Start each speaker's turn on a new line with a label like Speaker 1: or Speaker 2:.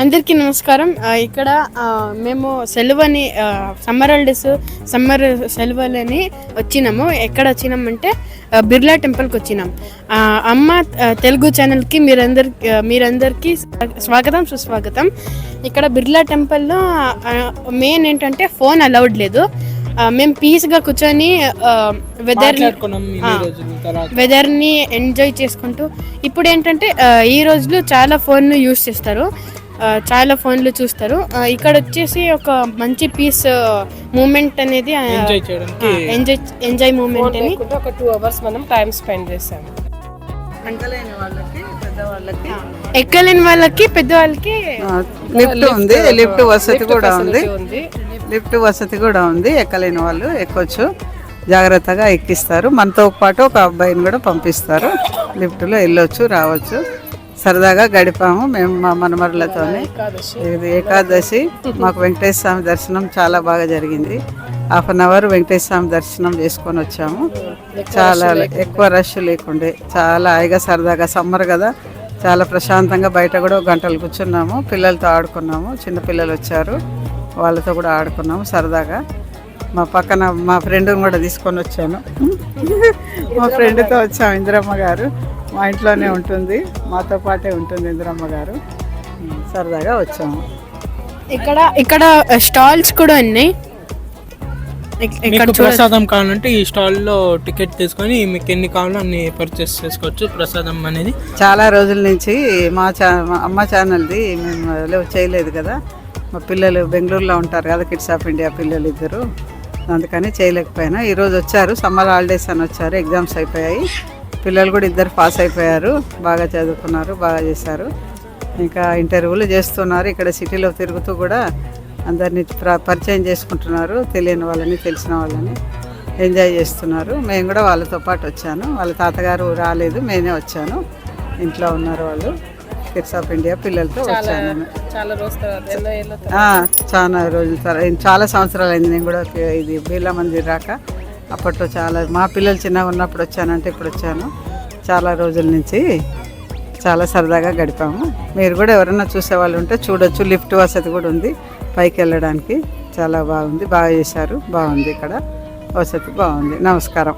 Speaker 1: అందరికీ నమస్కారం. ఇక్కడ మేము సెలవని సమ్మర్ హాలిడేస్ సమ్మర్ సెలవులని వచ్చినాము. ఎక్కడ వచ్చినామంటే బిర్లా టెంపుల్కి వచ్చినాం. అమ్మ తెలుగు ఛానల్కి మీరందరి మీరందరికీ స్వాగతం సుస్వాగతం. ఇక్కడ బిర్లా టెంపుల్లో మెయిన్ ఏంటంటే ఫోన్ అలౌడ్ లేదు. మేము పీస్గా కూర్చొని వెదర్ వెదర్ని ఎంజాయ్ చేసుకుంటూ ఇప్పుడు ఏంటంటే ఈ రోజులు చాలా ఫోన్ యూస్ చేస్తారు. చాలా ఫోన్లు చూస్తారు. ఇక్కడ వచ్చేసి ఒక మంచి పీస్ మూమెంట్ అనేది ఆ,
Speaker 2: ఎంజాయ్ చేయడానికి
Speaker 1: ఎంజాయ్ ఎంజాయ్ మూమెంట్ అని.
Speaker 3: ఒక టూ అవర్స్ మనం టైం స్పెండ్ చేసాము
Speaker 4: అంకలైన వాళ్ళకి పెద్దవాళ్ళకి.
Speaker 1: ఎక్కలేని వాళ్ళకి పెద్దవాళ్ళకి
Speaker 4: లిఫ్ట్ ఉంది లిఫ్ట్ వసతి కూడా ఉంది.
Speaker 3: ఉంది.
Speaker 4: లిఫ్ట్ వసతి కూడా ఉంది ఎక్కలేని వాళ్ళు ఎక్కొచ్చు. జాగ్రత్తగా ఎక్కిస్తారు. మనతో పాటు ఒక అబ్బాయిని కూడా పంపిస్తారు. లిఫ్ట్లో వెళ్ళొచ్చు రావచ్చు. సరదాగా గడిపాము మేము మా మనమరులతోనే. ఇది ఏకాదశి. మాకు వెంకటేశ్వర స్వామి దర్శనం చాలా బాగా జరిగింది. Half an hour Venkateswara Swamy దర్శనం చేసుకొని వచ్చాము. చాలా ఎక్కువ రష్ లేకుండే. చాలా హాయిగా సరదాగా సమ్మర్ కదా. చాలా ప్రశాంతంగా బయట కూడా గంటలు కూర్చున్నాము. పిల్లలతో ఆడుకున్నాము. చిన్న పిల్లలు వచ్చారు. వాళ్ళతో కూడా ఆడుకున్నాము సరదాగా. మా పక్కన మా ఫ్రెండ్ని కూడా తీసుకొని వచ్చాను. మా ఫ్రెండ్తో వచ్చాము ఇందిరమ్మ గారు. మా ఇంట్లోనే ఉంటుంది. మాతో పాటే ఉంటుంది ఇందిరమ్మ గారు. సరదాగా వచ్చాము.
Speaker 1: ఇక్కడ ఇక్కడ స్టాల్స్ కూడా ఉన్నాయి ఇక్- ఇక్కడ
Speaker 2: ప్రసాదం కావాలంటే ఈ స్టాల్లో టికెట్ తీసుకొని మీకు ఎన్ని కావాలో అన్ని పర్చేస్ చేసుకోవచ్చు ప్రసాదం అనేది.
Speaker 4: చాలా రోజుల నుంచి మా చా మా అమ్మ ఛానల్ది మేము చేయలేదు కదా. మా పిల్లలు బెంగళూరులో ఉంటారు కదా కిడ్స్ ఆఫ్ ఇండియా పిల్లలు ఇద్దరు. అందుకని చేయలేకపోయినా. ఈరోజు వచ్చారు సమ్మర్ హాలిడేస్ అని వచ్చారు ఎగ్జామ్స్ అయిపోయాయి. పిల్లలు కూడా ఇద్దరు పాస్ అయిపోయారు బాగా చదువుకున్నారు బాగా చేశారు. ఇంకా ఇంటర్వ్యూలు చేస్తున్నారు ఇక్కడ సిటీలో తిరుగుతూ కూడా అందరినీ ప్ర- పరిచయం చేసుకుంటున్నారు తెలియని వాళ్ళని తెలిసిన వాళ్ళని ఎంజాయ్ చేస్తున్నారు. మేము కూడా వాళ్ళతో పాటు వచ్చాను. వాళ్ళ తాతగారు రాలేదు నేనే వచ్చాను. ఇంట్లో ఉన్నారు వాళ్ళు. కిడ్స్ ఆఫ్ ఇండియా పిల్లలతో వచ్చాను చాలా రోజుల తర్వాత చాలా సంవత్సరాలు అయింది నేను కూడా ఇది బిర్లా మందిర్ రాక అప్పట్లో చాలా మా పిల్లలు చిన్నగా ఉన్నప్పుడు వచ్చానంటే ఇప్పుడు వచ్చాను. చాలా రోజుల నుంచి చాలా సరదాగా గడిపాము. మీరు కూడా ఎవరైనా చూసే వాళ్ళు ఉంటే చూడొచ్చు. లిఫ్ట్ వసతి కూడా ఉంది. పైకి వెళ్ళడానికి చాలా బాగుంది. బాగా చేశారు. బాగుంది ఇక్కడ. వసతి బాగుంది. నమస్కారం.